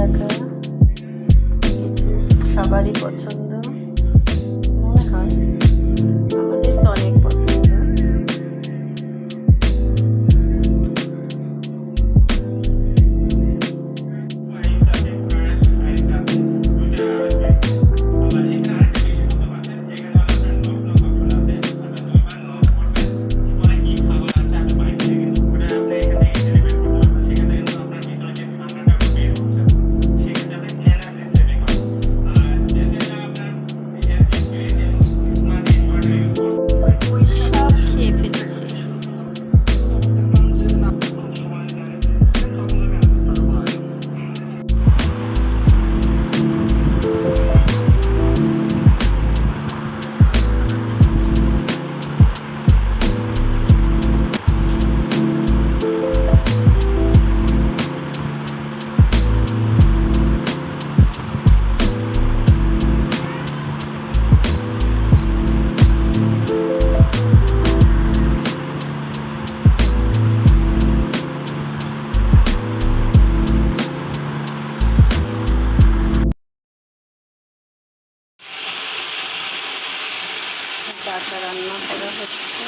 দেখা। সবারই পছন্দ। ডাটা রান্না করা হচ্ছে।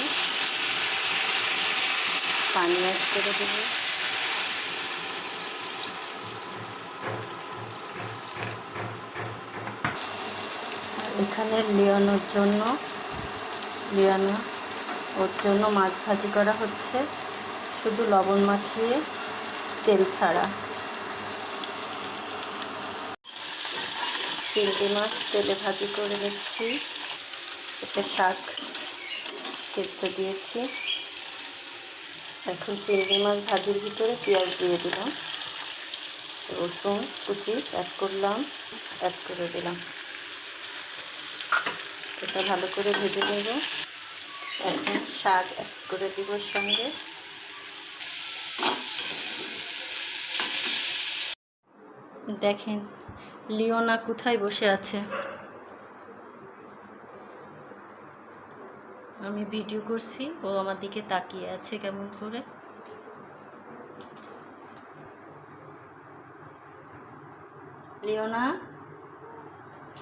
পানি অ্যাড করে দেবো। এখানে লিওনোর জন্য, লিওনো, ওর জন্য মাছ ভাজি করা হচ্ছে। শুধু লবণ মাখিয়ে তেল ছাড়া। চিংড়ি মাছ তেলে ভাজি করে দিচ্ছি একটা শাক সেদ্ধ দিয়েছি। এখন চিংড়ি মাছ ভাজির ভিতরে পেঁয়াজ দিয়ে দিলাম। রসুন, কুচি অ্যাড করলাম অ্যাড করে দিলাম। এটা ভালো করে ভেজে নেব। এখন শাক অ্যাড করে দিব সঙ্গে। দেখেন, লিওনা কোথায় বসে আছে? আমি ভিডিও করছি, ও আমার দিকে তাকিয়ে আছে কেমন করে। লিওনা,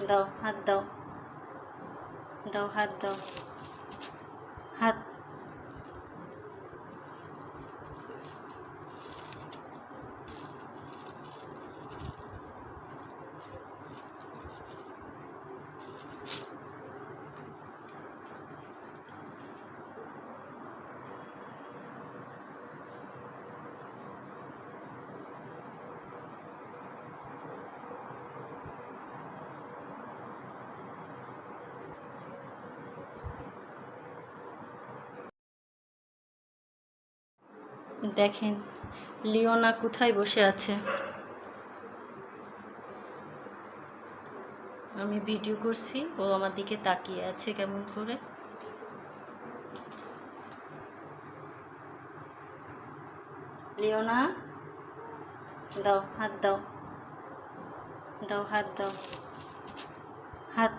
দাও, হাত দাও দাও, হাত দাও। দেখেন, লিওনা কোথায় বসে আছে? আমি ভিডিও করছি, ও আমার দিকে তাকিয়ে আছে কেমন করে। লিওনা, দাও, হাত দাও। দাও, হাত দাও। হাত